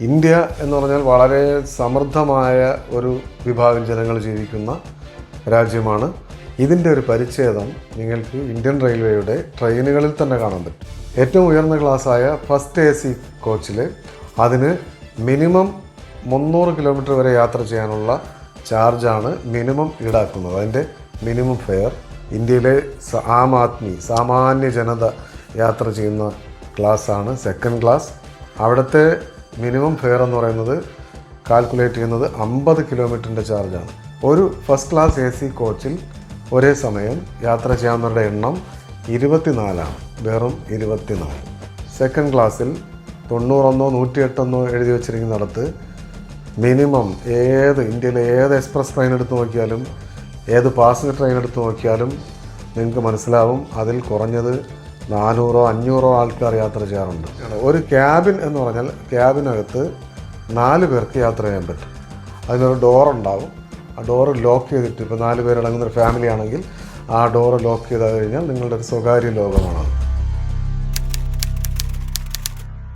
India എന്ന് പറഞ്ഞാൽ വളരെ സമൃദ്ധമായ ഒരു വിഭാഗം ജനങ്ങൾ ജീവിക്കുന്ന രാജ്യമാണ്. ഇതിന്റെ ഒരു പരിച്ഛേദം നിങ്ങൾക്ക് ഇന്ത്യൻ റെയിൽവേയുടെ ട്രെയിനുകളിൽ തന്നെ കാണാൻ പറ്റും. ഏറ്റവും ഉയർന്ന ക്ലാസ്സായ ഫസ്റ്റ് എ സി കോച്ചിൽ അതിന് മിനിമം മുന്നൂറ് കിലോമീറ്റർ വരെ യാത്ര ചെയ്യാനുള്ള ചാർജാണ് മിനിമം ഈടാക്കുന്നത്. അതിന്റെ മിനിമം ഫെയർ ഇന്ത്യയിലെ ആം ആദ്മി സാമാന്യ ജനത യാത്ര ചെയ്യുന്ന ക്ലാസ്സാണ് സെക്കൻഡ് ക്ലാസ്. അവിടുത്തെ മിനിമം ഫെയർ എന്ന് പറയുന്നത് കാൽക്കുലേറ്റ് ചെയ്യുന്നത് അമ്പത് കിലോമീറ്ററിന്റെ ചാർജാണ്. ഒരു ഫസ്റ്റ് ക്ലാസ് എ സി കോച്ചിൽ ഒരേ സമയം യാത്ര ചെയ്യാവുന്നവരുടെ എണ്ണം ഇരുപത്തിനാലാണ്. വെറും ഇരുപത്തിനാല്. സെക്കൻഡ് ക്ലാസ്സിൽ തൊണ്ണൂറൊന്നോ നൂറ്റിയെട്ടെന്നോ എഴുതി വെച്ചിരിക്കുന്നിടത്ത് മിനിമം ഏത് ഇന്ത്യയിലെ ഏത് എക്സ്പ്രസ് ട്രെയിൻ എടുത്ത് നോക്കിയാലും ഏത് പാസഞ്ചർ ട്രെയിൻ എടുത്ത് നോക്കിയാലും നിങ്ങൾക്ക് മനസ്സിലാവും അതിൽ കുറഞ്ഞത് നാനൂറോ അഞ്ഞൂറോ ആൾക്കാർ യാത്ര ചെയ്യാറുണ്ട്. ഒരു ക്യാബിൻ എന്ന് പറഞ്ഞാൽ ക്യാബിനകത്ത് നാല് പേർക്ക് യാത്ര ചെയ്യാൻ പറ്റും. അതിനൊരു ഡോർ ഉണ്ടാവും. ആ ഡോറ് ലോക്ക് ചെയ്തിട്ട് ഇപ്പോൾ നാല് പേരടങ്ങുന്ന ഒരു ഫാമിലി ആണെങ്കിൽ ആ ഡോറ് ലോക്ക് ചെയ്ത് കഴിഞ്ഞാൽ നിങ്ങളുടെ ഒരു സ്വകാര്യ ലോകമാണ്.